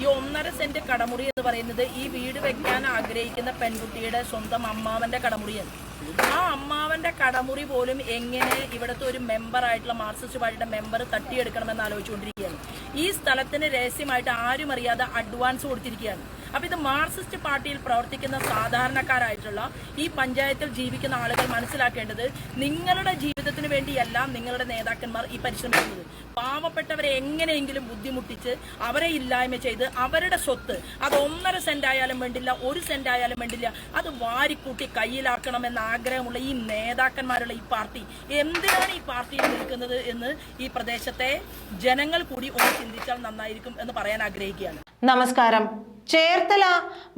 ഈ ഒന്നര സെന്റ് കടമുറി എന്ന് പറയുന്നത് ഈ വീട് വെക്കാൻ ആഗ്രഹിക്കുന്ന പെൺകുട്ടിയുടെ സ്വന്തം അമ്മാവന്റെ കടമുറിയാണ്. ആ അമ്മാവന്റെ കടമുറി പോലും എങ്ങനെ ഇവിടുത്തെ ഒരു മെമ്പർ ആയിട്ടുള്ള മാർക്സിസ്റ്റ് പാർട്ടിയുടെ മെമ്പർ തട്ടിയെടുക്കണമെന്ന് ആലോചിച്ചുകൊണ്ടിരിക്കുകയാണ്. ഈ സ്ഥലത്തിന് രഹസ്യമായിട്ട് ആരും അറിയാതെ അഡ്വാൻസ് കൊടുത്തിരിക്കുകയാണ്. അപ്പൊ ഇത് മാർക്സിസ്റ്റ് പാർട്ടിയിൽ പ്രവർത്തിക്കുന്ന സാധാരണക്കാരായിട്ടുള്ള ഈ പഞ്ചായത്തിൽ ജീവിക്കുന്ന ആളുകൾ മനസ്സിലാക്കേണ്ടത് നിങ്ങളുടെ ജീവിതത്തിന് വേണ്ടിയല്ല നിങ്ങളുടെ നേതാക്കന്മാർ ഈ പരിശ്രമിക്കുന്നത്. പാവപ്പെട്ടവരെ എങ്ങനെയെങ്കിലും ബുദ്ധിമുട്ടിച്ച് അവരെ ഇല്ലായ്മ ചെയ്ത് അവരുടെ സ്വത്ത് അത് ഒന്നര സെന്റ് ആയാലും വേണ്ടില്ല ഒരു സെന്റ് ആയാലും വേണ്ടില്ല അത് വാരിക്കൂട്ടി കയ്യിലാക്കണമെന്ന ആഗ്രഹമുള്ള ഈ നേതാക്കന്മാരുള്ള ഈ പാർട്ടി എന്തിനാണ് ഈ പാർട്ടിയിൽ നിൽക്കുന്നത് എന്ന് ഈ പ്രദേശത്തെ ജനങ്ങൾ കൂടി ഒന്ന് ചിന്തിച്ചാൽ നന്നായിരിക്കും എന്ന് പറയാൻ ആഗ്രഹിക്കുകയാണ്. നമസ്കാരം. ചേർത്തല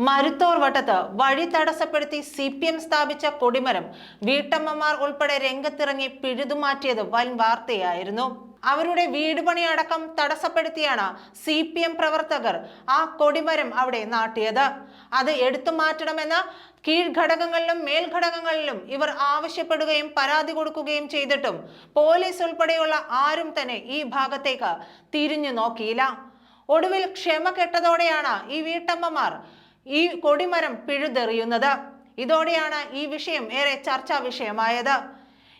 മരുത്തോർ വട്ടത്ത് വഴി തടസ്സപ്പെടുത്തി സി പി എം സ്ഥാപിച്ച കൊടിമരം വീട്ടമ്മമാർ ഉൾപ്പെടെ രംഗത്തിറങ്ങി പിഴുതുമാറ്റിയത് വൻ വാർത്തയായിരുന്നു. അവരുടെ വീട് പണിയടക്കം തടസ്സപ്പെടുത്തിയാണ് സി പി എം പ്രവർത്തകർ ആ കൊടിമരം അവിടെ നാട്ടിയത്. അത് എടുത്തു മാറ്റണമെന്ന് കീഴ്ഘടകങ്ങളിലും മേൽഘടകങ്ങളിലും ഇവർ ആവശ്യപ്പെടുകയും പരാതി കൊടുക്കുകയും ചെയ്തിട്ടും പോലീസ് ഉൾപ്പെടെയുള്ള ആരും തന്നെ ഈ ഭാഗത്തേക്ക് തിരിഞ്ഞു നോക്കിയില്ല. ഒടുവിൽ ക്ഷമ കെട്ടതോടെയാണ് ഈ വീട്ടമ്മമാർ ഈ കൊടിമരം പിഴുതെറിയുന്നത്. ഇതോടെയാണ് ഈ വിഷയം ഏറെ ചർച്ചാ വിഷയമായത്.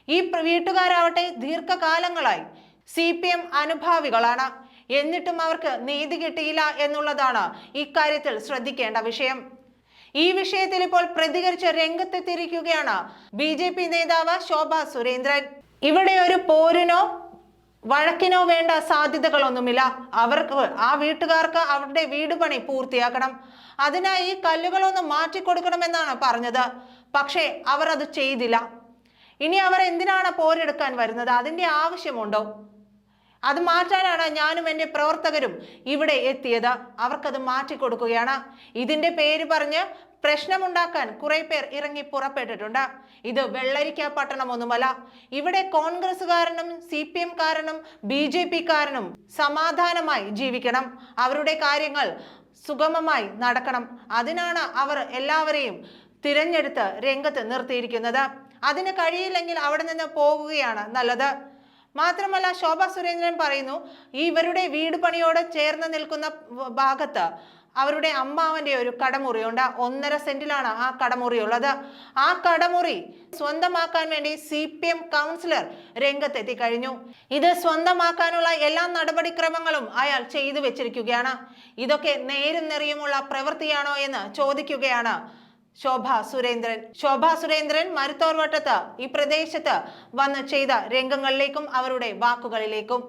ഈ വീട്ടുകാരാവട്ടെ ദീർഘകാലങ്ങളായി സി പി എം അനുഭാവികളാണ്. എന്നിട്ടും അവർക്ക് നീതി കിട്ടിയില്ല എന്നുള്ളതാണ് ഇക്കാര്യത്തിൽ ശ്രദ്ധിക്കേണ്ട വിഷയം. ഈ വിഷയത്തിൽ ഇപ്പോൾ പ്രതികരിച്ച് രംഗത്തെത്തിയിരിക്കുകയാണ് ബി ജെ പി നേതാവ് ശോഭ സുരേന്ദ്രൻ. ഇവിടെ ഒരു പോരിനോ വഴക്കിനോ വേണ്ട സാധ്യതകളൊന്നുമില്ല. അവർക്ക് ആ വീട്ടുകാർക്ക് അവരുടെ വീട് പണി പൂർത്തിയാക്കണം. അതിനായി ഈ കല്ലുകളൊന്ന് മാറ്റിക്കൊടുക്കണമെന്നാണ് പറഞ്ഞത്. പക്ഷേ അവർ അത് ചെയ്തില്ല. ഇനി അവർ എന്തിനാണ് പോരെടുക്കാൻ വരുന്നത്? അതിന്റെ ആവശ്യമുണ്ടോ? അത് മാറ്റാനാണ് ഞാനും എന്റെ പ്രവർത്തകരും ഇവിടെ എത്തിയത്. അവർക്കത് മാറ്റിക്കൊടുക്കുകയാണ് ഇതിന്റെ പേര് പറഞ്ഞ് പ്രശ്നമുണ്ടാക്കാൻ കുറെ പേർ ഇറങ്ങി പുറപ്പെട്ടിട്ടുണ്ട്. ഇത് വെള്ളരിക്ക പട്ടണമൊന്നുമല്ല. ഇവിടെ കോൺഗ്രസ്സുകാരനും സി പി എംകാരനും ബി ജെ പിക്കാരനും സമാധാനമായി ജീവിക്കണം. അവരുടെ കാര്യങ്ങൾ സുഗമമായി നടക്കണം. അതിനാണ് അവർ എല്ലാവരെയും തിരഞ്ഞെടുത്ത് രംഗത്ത് നിർത്തിയിരിക്കുന്നത്. അതിന് കഴിയില്ലെങ്കിൽ അവിടെ നിന്ന് പോവുകയാണ് നല്ലത്. മാത്രമല്ല ശോഭ സുരേന്ദ്രൻ പറയുന്നു ഈ ഇവരുടെ വീട് പണിയോട് ചേർന്ന് നിൽക്കുന്ന ഭാഗത്ത് അവരുടെ അമ്മാവന്റെ ഒരു കടമുറി കടമുറിയുണ്ട് ഒന്നര സെന്റിലാണ് ആ കടമുറി ഉള്ളത് ആ കടമുറി സ്വന്തമാക്കാൻ വേണ്ടി സി പി എം കൗൺസിലർ രംഗത്തെത്തി കഴിഞ്ഞു ഇത് സ്വന്തമാക്കാനുള്ള എല്ലാ നടപടിക്രമങ്ങളും അയാൾ ചെയ്തു വെച്ചിരിക്കുകയാണ്. ഇതൊക്കെ നേരും നെറിയുമുള്ള പ്രവൃത്തിയാണോ എന്ന് ചോദിക്കുകയാണ് ശോഭ സുരേന്ദ്രൻ. ശോഭ സുരേന്ദ്രൻ മരുത്തോർവട്ടത്ത് ഈ പ്രദേശത്ത് വന്ന് ചെയ്ത രംഗങ്ങളിലേക്കും അവരുടെ വാക്കുകളിലേക്കും.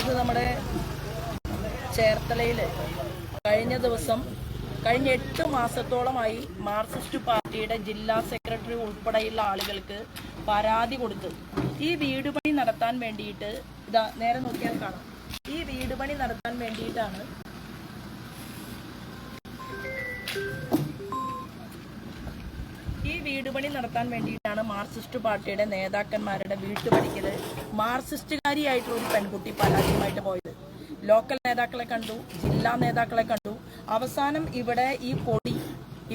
ഇത് നമ്മുടെ ചേർത്തലയിൽ കഴിഞ്ഞ ദിവസം കഴിഞ്ഞ എട്ട് മാസത്തോളമായി മാർക്സിസ്റ്റ് പാർട്ടിയുടെ ജില്ലാ സെക്രട്ടറി ഉൾപ്പെടെയുള്ള ആളുകൾക്ക് പരാതി കൊടുത്ത് ഈ വീട് പണി നടത്താൻ വേണ്ടിയിട്ട് ഇതാ നേരെ നോക്കിയാൽ കാണാം. ഈ വീട് പണി നടത്താൻ വേണ്ടിയിട്ടാണ് ഈ വീട് പണി നടത്താൻ വേണ്ടിയിട്ടാണ് മാർക്സിസ്റ്റ് പാർട്ടിയുടെ നേതാക്കന്മാരുടെ വീട്ടുപണിക്കൽ മാർക്സിസ്റ്റുകാരിയായിട്ടുള്ള ഒരു പെൺകുട്ടി പരാജയമായിട്ട് പോയത്. ലോക്കൽ നേതാക്കളെ കണ്ടു ജില്ലാ നേതാക്കളെ കണ്ടു. അവസാനം ഇവിടെ ഈ കൊടി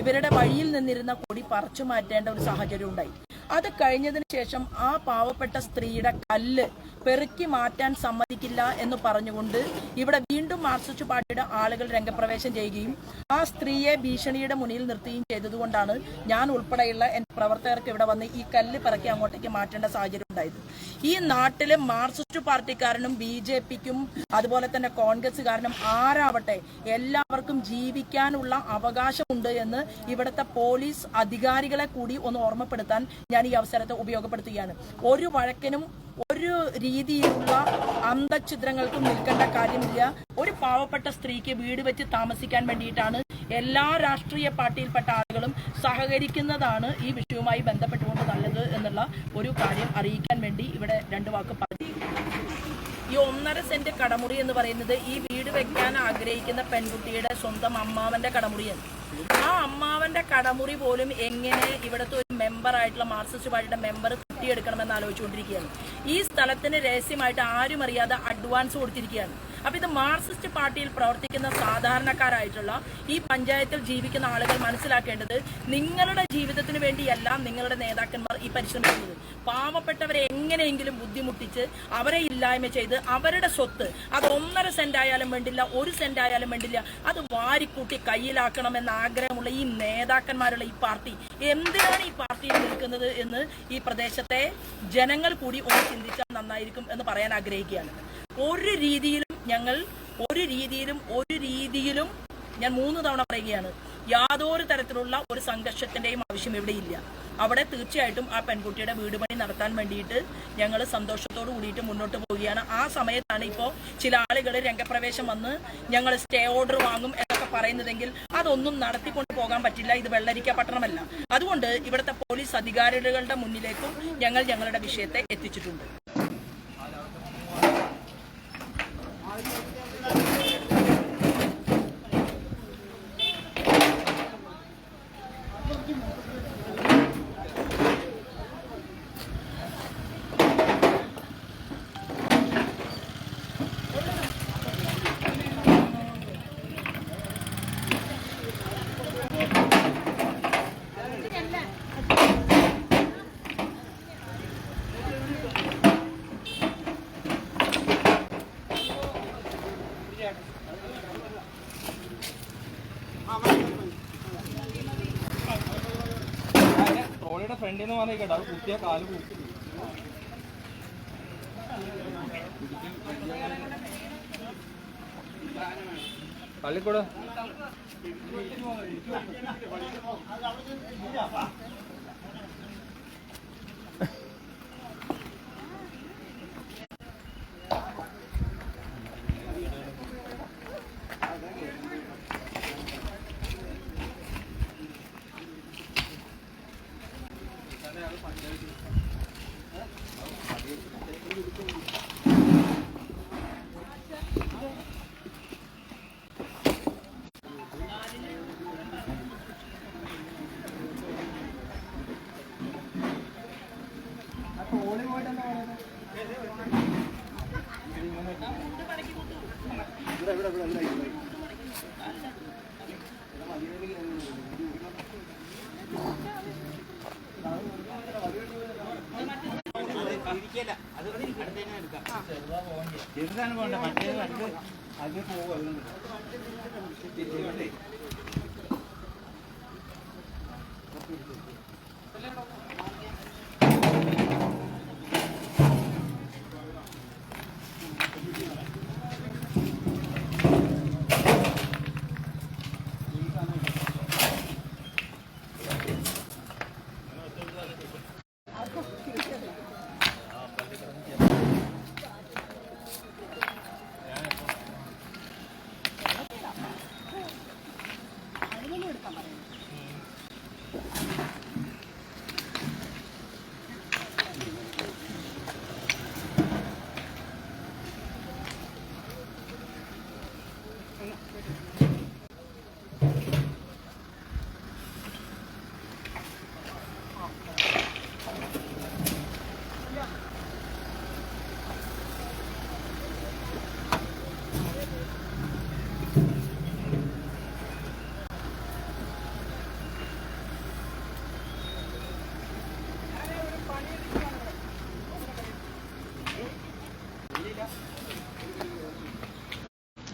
ഇവരുടെ വഴിയിൽ നിന്നിരുന്ന കൊടി പറിച്ചു മാറ്റേണ്ട ഒരു സാഹചര്യം ഉണ്ടായി. അത് കഴിഞ്ഞതിന് ശേഷം ആ പാവപ്പെട്ട സ്ത്രീയുടെ കല്ല് പെറുക്കി മാറ്റാൻ സമ്മതിക്കില്ല എന്ന് പറഞ്ഞുകൊണ്ട് ഇവിടെ വീണ്ടും മാർക്സിസ്റ്റ് പാർട്ടിയുടെ ആളുകൾ രംഗപ്രവേശം ചെയ്യുകയും ആ സ്ത്രീയെ ഭീഷണിയുടെ മുന്നിൽ നിർത്തുകയും ചെയ്തതുകൊണ്ടാണ് ഞാൻ ഉൾപ്പെടെയുള്ള എന്റെ പ്രവർത്തകർക്ക് ഇവിടെ വന്ന് ഈ കല്ല് പിറക്കി അങ്ങോട്ടേക്ക് മാറ്റേണ്ട സാഹചര്യം ഉണ്ടായത്. ഈ നാട്ടിലെ മാർക്സിസ്റ്റ് പാർട്ടിക്കാരനും ബി ജെ പിക്കും അതുപോലെ തന്നെ കോൺഗ്രസ്സുകാരനും ആരാവട്ടെ എല്ലാവർക്കും ജീവിക്കാനുള്ള അവകാശമുണ്ട് എന്ന് ഇവിടുത്തെ പോലീസ് അധികാരികളെ കൂടി ഒന്ന് ഓർമ്മപ്പെടുത്താൻ ഞാൻ ഈ അവസരത്തെ ഉപയോഗപ്പെടുത്തുകയാണ്. ഒരു വഴക്കിനും ഒരു രീതിയിലുള്ള അന്തഛിദ്രങ്ങൾക്കും നിൽക്കേണ്ട കാര്യമില്ല. ഒരു പാവപ്പെട്ട സ്ത്രീക്ക് വീട് വെച്ച് താമസിക്കാൻ വേണ്ടിയിട്ടാണ് എല്ലാ രാഷ്ട്രീയ പാർട്ടിയിൽപ്പെട്ട ആളുകളും സഹകരിക്കുന്നതാണ് ഈ വിഷയവുമായി ബന്ധപ്പെട്ടുകൊണ്ട് നല്ലത് എന്നുള്ള ഒരു കാര്യം അറിയിക്കാൻ വേണ്ടി ഇവിടെ രണ്ട് വാക്ക് പറഞ്ഞു ഈ ഒന്നര സെന്റ് കടമുറി എന്ന് പറയുന്നത് ഈ വീട് വെക്കാൻ ആഗ്രഹിക്കുന്ന പെൺകുട്ടിയുടെ സ്വന്തം അമ്മാവന്റെ കടമുറിയാണ് ആ അമ്മാവന്റെ കടമുറി പോലും എങ്ങനെ ഇവിടുത്തെ ഒരു മെമ്പർ ആയിട്ടുള്ള പാർട്ടിയുടെ മെമ്പർ തട്ടിയെടുക്കണമെന്ന് ആലോചിച്ചുകൊണ്ടിരിക്കുകയാണ്. ഈ സ്ഥലത്തിന് രഹസ്യമായിട്ട് ആരും അറിയാതെ അഡ്വാൻസ് കൊടുത്തിരിക്കുകയാണ്. അപ്പൊ ഇത് മാർക്സിസ്റ്റ് പാർട്ടിയിൽ പ്രവർത്തിക്കുന്ന സാധാരണക്കാരായിട്ടുള്ള ഈ പഞ്ചായത്തിൽ ജീവിക്കുന്ന ആളുകൾ മനസ്സിലാക്കേണ്ടത് നിങ്ങളുടെ ജീവിതത്തിന് വേണ്ടിയല്ല നിങ്ങളുടെ നേതാക്കന്മാർ ഈ പരിശ്രമിക്കുന്നത്. പാവപ്പെട്ടവരെ എങ്ങനെയെങ്കിലും ബുദ്ധിമുട്ടിച്ച് അവരെ ഇല്ലായ്മ ചെയ്ത് അവരുടെ സ്വത്ത് അത് ഒന്നര സെന്റ് ആയാലും വേണ്ടില്ല ഒരു സെന്റ് ആയാലും വേണ്ടില്ല അത് വാരിക്കൂട്ടി കയ്യിലാക്കണമെന്ന ആഗ്രഹമുള്ള ഈ നേതാക്കന്മാരുള്ള ഈ പാർട്ടി എന്തിനാണ് ഈ പാർട്ടിയിൽ നിൽക്കുന്നത് എന്ന് ഈ പ്രദേശത്തെ ജനങ്ങൾ കൂടി ഒന്ന് ചിന്തിച്ചാൽ നന്നായിരിക്കും എന്ന് പറയാൻ ആഗ്രഹിക്കുകയാണ്. ഒരു രീതിയിലും ഞങ്ങൾ ഒരു രീതിയിലും ഒരു രീതിയിലും ഞാൻ മൂന്ന് തവണ പറയുകയാണ് യാതൊരു തരത്തിലുള്ള ഒരു സംഘർഷത്തിന്റെയും ആവശ്യം ഇവിടെ ഇല്ല. അവിടെ തീർച്ചയായിട്ടും ആ പെൺകുട്ടിയുടെ വീട് പണി നടത്താൻ വേണ്ടിയിട്ട് ഞങ്ങൾ സന്തോഷത്തോട് കൂടിയിട്ട് മുന്നോട്ട് പോവുകയാണ്. ആ സമയത്താണ് ഇപ്പോൾ ചില ആളുകൾ രംഗപ്രവേശം വന്ന് ഞങ്ങൾ സ്റ്റേ ഓർഡർ വാങ്ങും എന്നൊക്കെ പറയുന്നതെങ്കിൽ അതൊന്നും നടത്തിക്കൊണ്ട് പോകാൻ പറ്റില്ല. ഇത് വെള്ളരിക്ക പട്ടണമല്ല. അതുകൊണ്ട് ഇവിടുത്തെ പോലീസ് അധികാരികളുടെ മുന്നിലേക്കും ഞങ്ങൾ ഞങ്ങളുടെ വിഷയത്തെ എത്തിച്ചിട്ടുണ്ട്. ട്രോളിയുടെ ഫ്രണ്ടിൽ നിന്ന് പറഞ്ഞ കേട്ടോ അത് കുത്തിയ കാൽ പോകും പള്ളിക്കൂടെ ചെറുതാണ് പോണ്ട മറ്റേത് അത് അത് പോകും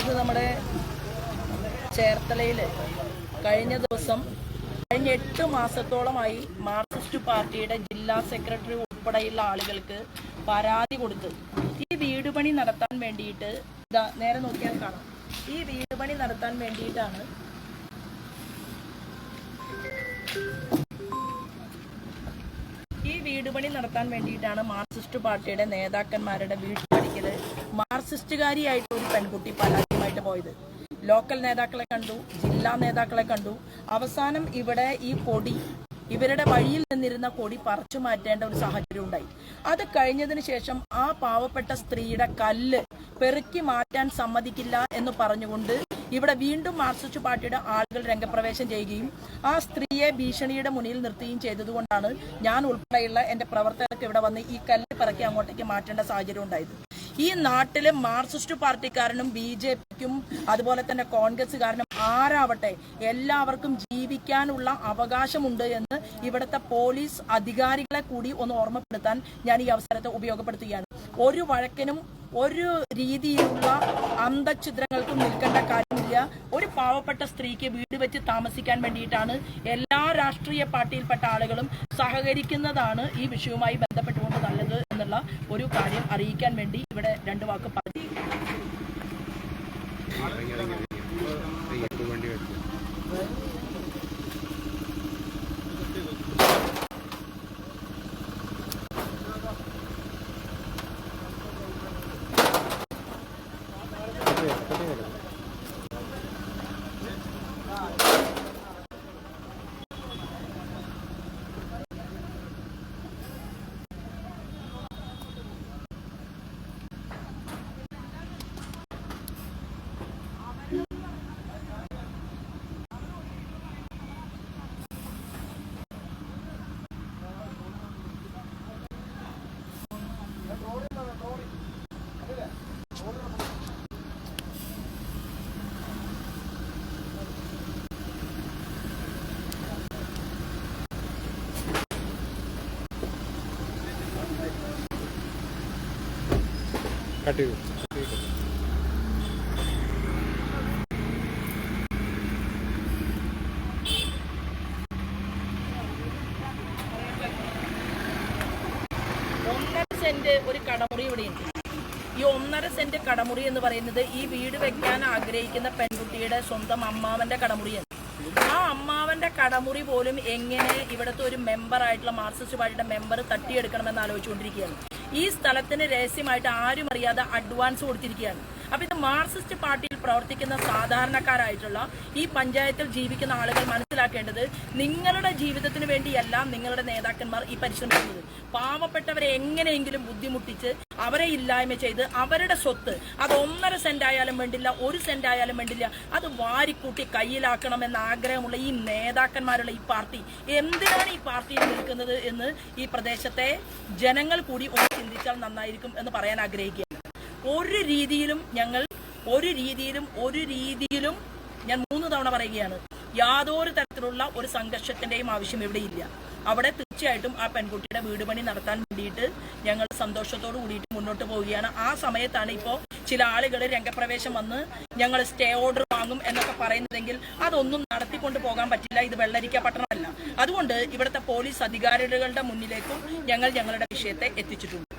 ഇത് നമ്മുടെ ചേർത്തലയിൽ കഴിഞ്ഞ ദിവസം കഴിഞ്ഞ എട്ട് മാസത്തോളമായി മാർക്സിസ്റ്റ് പാർട്ടിയുടെ ജില്ലാ സെക്രട്ടറി ഉൾപ്പെടെയുള്ള ആളുകൾക്ക് പരാതി കൊടുത്ത് ഈ വീട് പണി നടത്താൻ വേണ്ടിയിട്ട് ഇതാ നേരെ നോക്കിയാൽ കാണാം. ഈ വീട് പണി നടത്താൻ വേണ്ടിയിട്ടാണ് ഈ വീട് പണി നടത്താൻ വേണ്ടിയിട്ടാണ് മാർക്സിസ്റ്റ് പാർട്ടിയുടെ നേതാക്കന്മാരുടെ വീട് പണിക്കൽ മാർക്സിസ്റ്റുകാരിയായിട്ട് ഒരു പെൺകുട്ടി പരാതിയുമായിട്ട് പോയത്. ലോക്കൽ നേതാക്കളെ കണ്ടു ജില്ലാ നേതാക്കളെ കണ്ടു. അവസാനം ഇവിടെ ഈ കൊടി ഇവരുടെ വഴിയിൽ നിന്നിരുന്ന കൊടി പറിച്ചു മാറ്റേണ്ട ഒരു സാഹചര്യം ഉണ്ടായി. അത് കഴിഞ്ഞതിന് ശേഷം ആ പാവപ്പെട്ട സ്ത്രീയുടെ കല്ല് പെറുക്കി മാറ്റാൻ സമ്മതിക്കില്ല എന്ന് പറഞ്ഞുകൊണ്ട് ഇവിടെ വീണ്ടും മാർക്സിസ്റ്റ് പാർട്ടിയുടെ ആളുകൾ രംഗപ്രവേശം ചെയ്യുകയും ആ സ്ത്രീയെ ഭീഷണിയുടെ മുന്നിൽ നിർത്തുകയും ചെയ്തതുകൊണ്ടാണ് ഞാൻ ഉൾപ്പെടെയുള്ള എന്റെ പ്രവർത്തകർക്ക് ഇവിടെ വന്ന് ഈ കല്ല് പിറക്കി അങ്ങോട്ടേക്ക് മാറ്റേണ്ട സാഹചര്യം ഉണ്ടായത്. ഈ നാട്ടിലെ മാർക്സിസ്റ്റ് പാർട്ടിക്കാരനും ബി ജെ പിക്കും അതുപോലെ തന്നെ കോൺഗ്രസ്സുകാരനും ആരാവട്ടെ എല്ലാവർക്കും ജീവിക്കാനുള്ള അവകാശമുണ്ട് എന്ന് ഇവിടുത്തെ പോലീസ് അധികാരികളെ കൂടി ഒന്ന് ഓർമ്മപ്പെടുത്താൻ ഞാൻ ഈ അവസരത്തെ ഉപയോഗപ്പെടുത്തുകയാണ്. ഒരു വഴക്കിനും ഒരു രീതിയിലുള്ള അന്തഛിദ്രങ്ങൾക്കും നിൽക്കേണ്ട കാര്യമില്ല. ഒരു പാവപ്പെട്ട സ്ത്രീക്ക് വീട് വെച്ച് താമസിക്കാൻ വേണ്ടിയിട്ടാണ് എല്ലാ രാഷ്ട്രീയ പാർട്ടിയിൽപ്പെട്ട ആളുകളും സഹകരിക്കുന്നതാണ് ഈ വിഷയവുമായി ബന്ധപ്പെട്ടുകൊണ്ട് എന്നുള്ള ഒരു കാര്യം അറിയിക്കാൻ വേണ്ടി ഇവിടെ രണ്ട് വാക്ക് പറഞ്ഞു. ഒന്നര സെന്റ് ഒരു കടമുറി ഇവിടെയുണ്ട്. ഈ ഒന്നര സെന്റ് കടമുറി എന്ന് പറയുന്നത് ഈ വീട് വെക്കാൻ ആഗ്രഹിക്കുന്ന പെൺകുട്ടിയുടെ സ്വന്തം അമ്മാവന്റെ കടമുറിയാണ്. ആ അമ്മാവന്റെ കടമുറി പോലും എങ്ങനെ ഇവിടുത്തെ ഒരു മെമ്പർ ആയിട്ടുള്ള മാർക്സിസ്റ്റ് പാർട്ടിയുടെ മെമ്പർ തട്ടിയെടുക്കണമെന്ന് ആലോചിച്ചുകൊണ്ടിരിക്കുകയാണ്. ഈ സ്ഥലത്തിന് രഹസ്യമായിട്ട് ആരും അറിയാതെ അഡ്വാൻസ് കൊടുത്തിരിക്കുകയാണ്. അപ്പൊ ഇത് മാർക്സിസ്റ്റ് പാർട്ടിയിൽ പ്രവർത്തിക്കുന്ന സാധാരണക്കാരായിട്ടുള്ള ഈ പഞ്ചായത്തിൽ ജീവിക്കുന്ന ആളുകൾ മനസ്സിലാക്കേണ്ടത് നിങ്ങളുടെ ജീവിതത്തിന് വേണ്ടിയല്ല നിങ്ങളുടെ നേതാക്കന്മാർ ഈ പരിശ്രമിക്കുന്നത്. പാവപ്പെട്ടവരെ എങ്ങനെയെങ്കിലും ബുദ്ധിമുട്ടിച്ച് അവരെ ഇല്ലായ്മ ചെയ്ത് അവരുടെ സ്വത്ത് അത് ഒന്നര സെന്റ് ആയാലും വേണ്ടില്ല ഒരു സെന്റ് ആയാലും വേണ്ടില്ല അത് വാരിക്കൂട്ടി കയ്യിലാക്കണമെന്ന ആഗ്രഹമുള്ള ഈ നേതാക്കന്മാരുള്ള ഈ പാർട്ടി എന്തിനാണ് ഈ പാർട്ടിയിൽ നിൽക്കുന്നത് എന്ന് ഈ പ്രദേശത്തെ ജനങ്ങൾ കൂടി ഒന്ന് ചിന്തിച്ചാൽ നന്നായിരിക്കും എന്ന് പറയാൻ ആഗ്രഹിക്കുകയാണ്. ഒരു രീതിയിലും ഞങ്ങൾ ഒരു രീതിയിലും ഒരു രീതിയിലും ഞാൻ മൂന്ന് തവണ പറയുകയാണ് യാതൊരു തരത്തിലുള്ള ഒരു സംഘർഷത്തിന്റെയും ആവശ്യം ഇവിടെ ഇല്ല. അവിടെ തീർച്ചയായിട്ടും ആ പെൺകുട്ടിയുടെ വീട് പണി നടത്താൻ വേണ്ടിയിട്ട് ഞങ്ങൾ സന്തോഷത്തോടു കൂടിയിട്ട് മുന്നോട്ട് പോവുകയാണ്. ആ സമയത്താണ് ഇപ്പോൾ ചില ആളുകൾ രംഗപ്രവേശം വന്ന് ഞങ്ങൾ സ്റ്റേ ഓർഡർ വാങ്ങും എന്നൊക്കെ പറയുന്നതെങ്കിൽ അതൊന്നും നടത്തിക്കൊണ്ട് പോകാൻ പറ്റില്ല. ഇത് വെള്ളരിക്ക പട്ടണമല്ല. അതുകൊണ്ട് ഇവിടുത്തെ പോലീസ് അധികാരികളുടെ മുന്നിലേക്കും ഞങ്ങൾ ഞങ്ങളുടെ വിഷയത്തെ എത്തിച്ചിട്ടുണ്ട്.